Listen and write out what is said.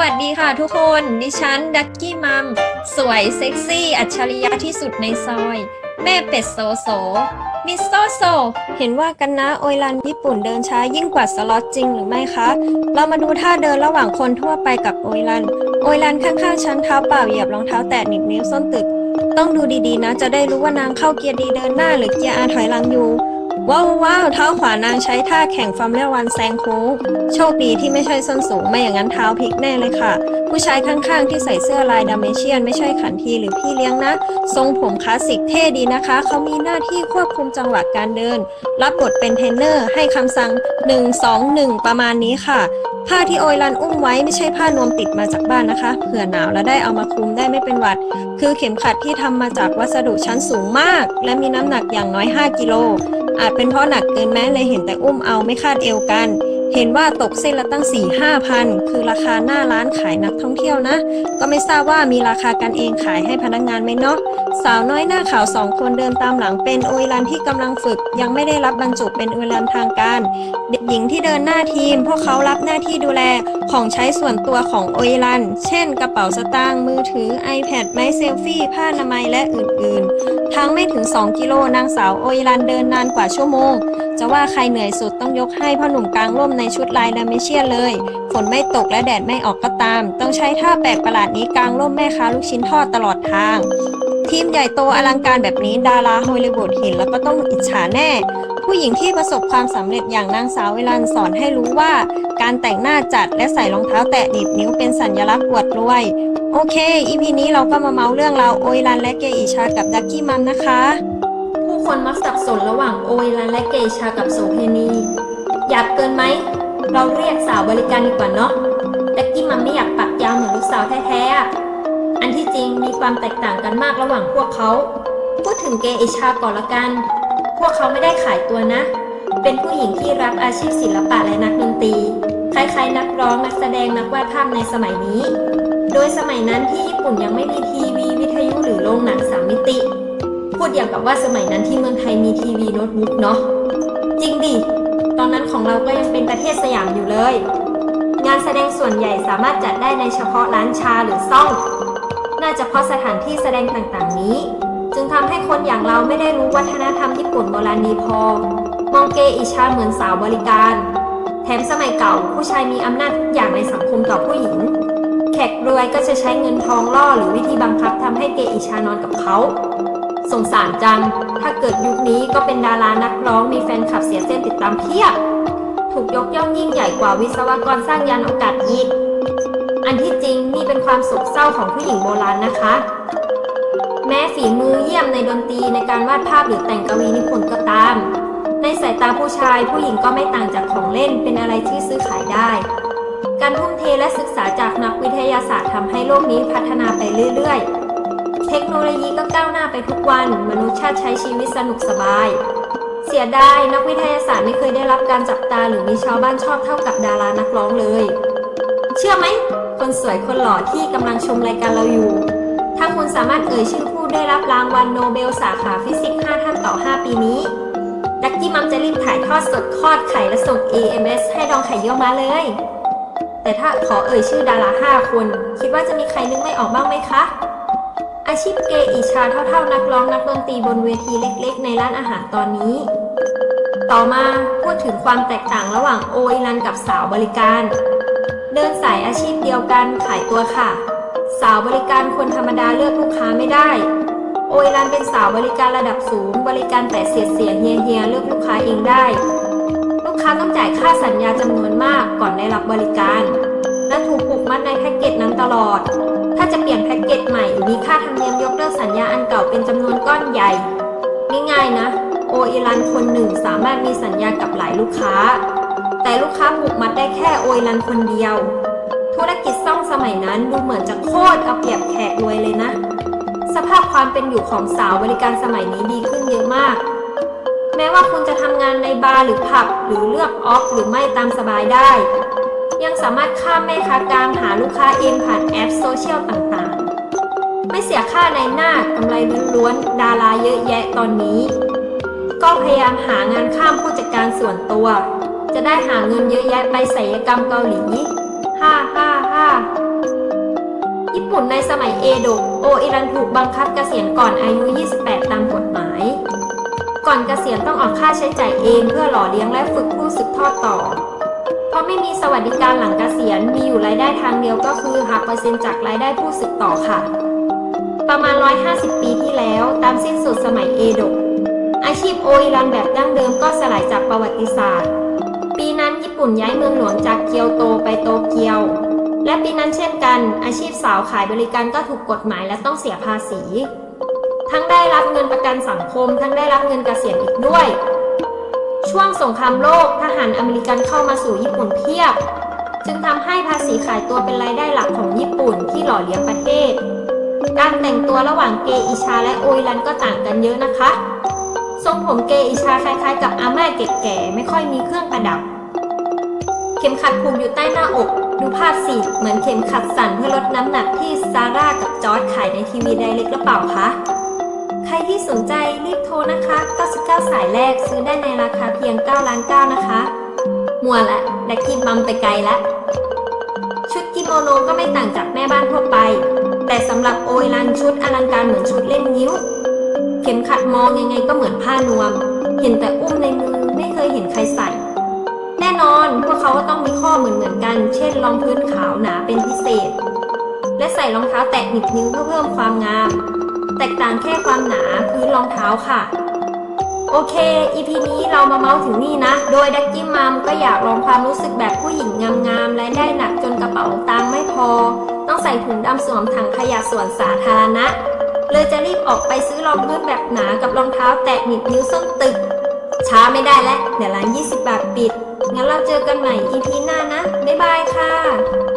วัสดีค่ะทุกคน ดิฉันดักกี้มัม สวยเซ็กซี่ อัจฉริยะที่สุดในซอย แม่เป็ดโซโซ มิสโซโซ เห็นว่ากันนะโอยรันญี่ปุ่นเดินช้ายิ่งกว่าสล็อตจริงหรือไม่คะ เรามาดูท่าเดินระหว่างคนทั่วไปกับโอยรัน โอยรันข้างๆชั้นเท้าเปล่าเหยียบรองเท้าแตะหนิบนิ้วส้นตึก ต้องดูดีๆนะ จะได้รู้ว่านางเข้าเกียร์ดีเดินหน้าหรือเกียร์อาถอยหลังอยู่ ว้าวว้าวเท้าขวานางใช้ท่าแข่งฟอร์มูล่วันแซงโค้งโชคดีที่ไม่ใช่ส้นสูงไม่อย่างนั้นเท้าพลิกแน่เลยค่ะ ผู้ชายข้างๆ ที่ใส่เสื้อลายดัมเมเชียน ไม่ใช่ขันทีหรือพี่เลี้ยงนะ ทรงผมคลาสสิกเท่ดีนะคะ เขามีหน้าที่ควบคุมจังหวะการเดิน รับบทเป็นเทรนเนอร์ ให้คำสั่ง 1 2 1 ประมาณนี้ค่ะ ผ้าที่โอยรันอุ้มไว้ไม่ใช่ผ้านวมติดมาจากบ้านนะคะเผื่อหนาวแล้วได้เอามาคลุมได้ไม่เป็นหวัด คือเข็มขัดที่ทำมาจากวัสดุชั้นสูงมาก และมีน้ำหนักอย่างน้อย 5 กิโล อาจเป็นเพราะหนักเกินแม้เลยเห็นแต่อุ้มเอาไม่คาดเอวกัน เห็นว่าตกเส้นละตั้ง4 5พันคือราคาหน้าร้านขายนักท่องเที่ยวนะ ก็ไม่ทราบว่ามีราคากันเองขายให้พนักงานไหมเนาะสาวน้อยหน้าขาวสองคนเดินตามหลังเป็นโอยรันที่กำลังฝึก ยังไม่ได้รับบรรจุเป็นโอยรันทางการ เด็กหญิงที่เดินหน้าทีม พวกเขารับหน้าที่ดูแลของใช้ส่วนตัวของโอยรัน เช่น กระเป๋าสตางค์มือถือ iPad ไม้เซลฟี่ ผ้าอนามัยและอื่นๆ ทั้งไม่ถึง 2 กิโลนางสาวโอยรันเดินนานกว่าชั่วโมงจะว่าใครเหนื่อยสุดต้องยกให้พ่อหนุ่มกลางร่มในชุดลายดาเมเชียเลย ฝนไม่ตกและแดดไม่ออกก็ตาม ต้องใช้ท่าแปลกประหลาดนี้กลางร่มแม่ค้าลูกชิ้นทอดตลอดทาง ทีมใหญ่โตอลังการแบบนี้ดาราฮอลลีวูดเห็นแล้วก็ต้องอิจฉาแน่ ผู้หญิงที่ประสบความสำเร็จอย่างนางสาวเวลันสอนให้รู้ว่า การแต่งหน้าจัดและใส่รองเท้าแตะหนีบนิ้วเป็นสัญลักษณ์อวดรวยโอเค อีพีนี้เราก็มาเมาเรื่องราวโอยรันและเกอิชากับดักกี้มัมนะคะ คนมักสับสนระหว่างโอยรันและเกชากับโสเพณี อยากเกินไหม เราเรียกสาวบริการดีกว่าเนาะดักกี้มัมไม่อยากปักยาวเหมือนลูกสาวแท้ๆอะอันที่จริงมีความแตกต่างกันมากระหว่างพวกเขา พูดถึงเกเอชาก่อนละกัน พวกเขาไม่ได้ขายตัวนะ เป็นผู้หญิงที่รักอาชีพศิลปะและนักดนตรี คล้ายๆ นักร้องนักแสดงนักวาดภาพในสมัยนี้ โดยสมัยนั้นที่ญี่ปุ่นยังไม่มีทีวีวิทยุหรือโรงหนังสามมิติ ดอย่างกับว่าสมัยนั้นที่เมืองไทยมีทีวีโน้ตบุ๊กเนาะจริงดิ ตอนนั้นของเราก็ยังเป็นประเทศสยามอยู่เลย งานแสดงส่วนใหญ่สามารถจัดได้ในเฉพาะร้านชาหรือซ่อง น่าจะเพราะสถานที่แสดงต่างๆนี้ จึงทำให้คนอย่างเราไม่ได้รู้วัฒนธรรมญี่ปุ่นโบราณดีพอ มองเกอิชาเหมือนสาวบริการ แถมสมัยเก่าผู้ชายมีอำนาจทุกอย่างในสังคมต่อผู้หญิง แขกรวยก็จะใช้เงินทองล่อหรือวิธีบังคับทำให้เกอิชานอนกับเขา สงสารจัง ถ้าเกิดยุคนี้ก็เป็นดารานักร้องมีแฟนคลับเสียเส้นติดตามเพียบ ถูกยกย่องยิ่งใหญ่กว่าวิศวกรสร้างยานอวกาศอีก อันที่จริงนี่เป็นความโศกเศร้าของผู้หญิงโบราณนะคะ แม้ฝีมือเยี่ยมในดนตรีในการวาดภาพหรือแต่งกวีนิพนธ์ก็ตาม ในสายตาผู้ชายผู้หญิงก็ไม่ต่างจากของเล่นเป็นอะไรที่ซื้อขายได้ การทุ่มเทและศึกษาจากนักวิทยาศาสตร์ทำให้โลกนี้พัฒนาไปเรื่อยๆ ทคโนโลยีก็ก้าวหน้าไปทุกวัน มนุษย์ชาติใช้ชีวิตสนุกสบาย เสียดายนักวิทยาศาสตร์ไม่เคยได้รับการจับตาหรือมีชาวบ้านชอบเท่ากับดารานักร้องเลย เชื่อไหม คนสวยคนหล่อที่กำลังชมรายการเราอยู่ ถ้าคุณสามารถเอ่ยชื่อผู้ได้รับรางวัลโนเบลสาขาฟิสิกส์ 5 ท่านต่อ 5 ปีนี้ดักกี้มัมจะรีบถ่ายทอดสดคลอดไข่และส่ง AMS ให้ดองไข่เยี่ยวมาเลย แต่ถ้าขอเอ่ยชื่อดารา 5 คน คิดว่าจะมีใครนึกไม่ออกบ้างไหมคะ อาชีพเกย์อิชาเท่าๆ นักร้องนักดนตรีบนเวทีเล็กๆ ในร้านอาหารตอนนี้ ต่อมาพูดถึงความแตกต่างระหว่างโอยรันกับสาวบริการ เดินสายอาชีพเดียวกันขายตัวค่ะ สาวบริการคนธรรมดาเลือกลูกค้าไม่ได้ โอยรันเป็นสาวบริการระดับสูง บริการแต่เสียเสียเฮียเฮียเลือกลูกค้าเองได้ ลูกค้าต้องจ่ายค่าสัญญาจำนวนมากก่อนได้รับบริการ แพ็กเกจนั้นตลอด ถ้าจะเปลี่ยนแพ็กเกจใหม่ มีค่าธรรมเนียมยกเลิกสัญญาอันเก่าเป็นจำนวนก้อนใหญ่ง่ายๆนะ โออิรันคนหนึ่งสามารถมีสัญญากับหลายลูกค้า แต่ลูกค้าผูกมัดได้แค่โออิรันคนเดียว ธุรกิจซ่องสมัยนั้นดูเหมือนจะโคตรเอาเปรียบแขกรวยเลยนะ สภาพความเป็นอยู่ของสาวบริการสมัยนี้ดีขึ้นเยอะมากแม้ว่าคุณจะทำงานในบาร์หรือผับหรือเลือกออฟหรือไม่ตามสบายได้ ยังสามารถข้ามแม่ค้ากลางหาลูกค้าเองผ่านแอปโซเชียลต่างๆ ไม่เสียค่าในหน้ากำไรล้วนๆ ดาราเยอะแยะตอนนี้ ก็พยายามหางานข้ามผู้จัดการส่วนตัว จะได้หาเงินเยอะแยะไปศัลยกรรมเกาหลีฮ่าฮ่าฮ่าสมัยเอโดะโออิรันถูกบังคับเกษียณก่อนอายุ 28 ตามกฎหมาย ก่อนเกษียณต้องออกค่าใช้จ่ายเองเพื่อหล่อเลี้ยงและฝึกผู้สืบทอดต่อ เพราะไม่มีสวัสดิการหลังเกษียณ มีอยู่รายได้ทางเดียวก็คือหักเปอร์เซ็นต์จากรายได้ผู้สืบต่อค่ะ ประมาณ 150 ปีที่แล้ว ตามสิ้นสุดสมัยเอโดะอาชีพโออิรันแบบดั้งเดิมก็สลายจากประวัติศาสตร์ ปีนั้นญี่ปุ่นย้ายเมืองหลวงจากเกียวโตไปโตเกียว และปีนั้นเช่นกัน อาชีพสาวขายบริการก็ถูกกฎหมายและต้องเสียภาษี ทั้งได้รับเงินประกันสังคม ทั้งได้รับเงินเกษียณอีกด้วย ช่วงสงครามโลกทหารอเมริกันเข้ามาสู่ญี่ปุ่นเพียบ จึงทำให้ภาษีขายตัวเป็นรายได้หลักของญี่ปุ่นที่หล่อเลี้ยงประเทศ การแต่งตัวระหว่างเกอิชาและโออิรันก็ต่างกันเยอะนะคะ ทรงผมเกอิชาคล้ายๆ กับอาม่าแก่ๆไม่ค่อยมีเครื่องประดับ เข็มขัดผูกอยู่ใต้หน้าอกดูภาพสิเหมือนเข็มขัดสั่นเพื่อลดน้ำหนักที่ซาร่ากับจอร์ดขายในทีวีไดเล็กหรือเปล่าคะ รที่สนใจรีบโทรนะคะ 99 สายแรกซื้อได้ในราคาเพียง9ล้าน9นะคะ มัวละดักกินมัมไปไกลละ ชุดกิโมโนก็ไม่ต่างจากแม่บ้านทั่วไป แต่สำหรับโอยรันชุดอลังการเหมือนชุดเล่นนิ้ว เข็มขัดมองยังไงก็เหมือนผ้านวม เห็นแต่อุ้มในมือไม่เคยเห็นใครใส่ แน่นอนพวกเขาก็ต้องมีข้อเหมือนเหมือนกัน เช่นรองพื้นขาวหนาเป็นพิเศษ และใส่รองเท้าแตะหนิบนิ้วเพื่อเพิ่มความงาม แตกต่างแค่ความหนาพื้นรองเท้าค่ะ โอเค EP นี้เรามาเมาส์ถึงนี่นะ โดยดักกี้มัมก็อยากลองความรู้สึกแบบผู้หญิงงามๆและได้หนักจนกระเป๋าตังค์ไม่พอ ต้องใส่ถุงดำสวมถังขยะส่วนสาธารณะเลยจะรีบออกไปซื้อรองพื้นแบบหนากับรองเท้าแตะหนิบนิ้วส้นตึก ช้าไม่ได้แล้วเดี๋ยวร้าน 20 บาทปิด งั้นเราเจอกันใหม่ EP หน้านะ บ๊ายบายค่ะ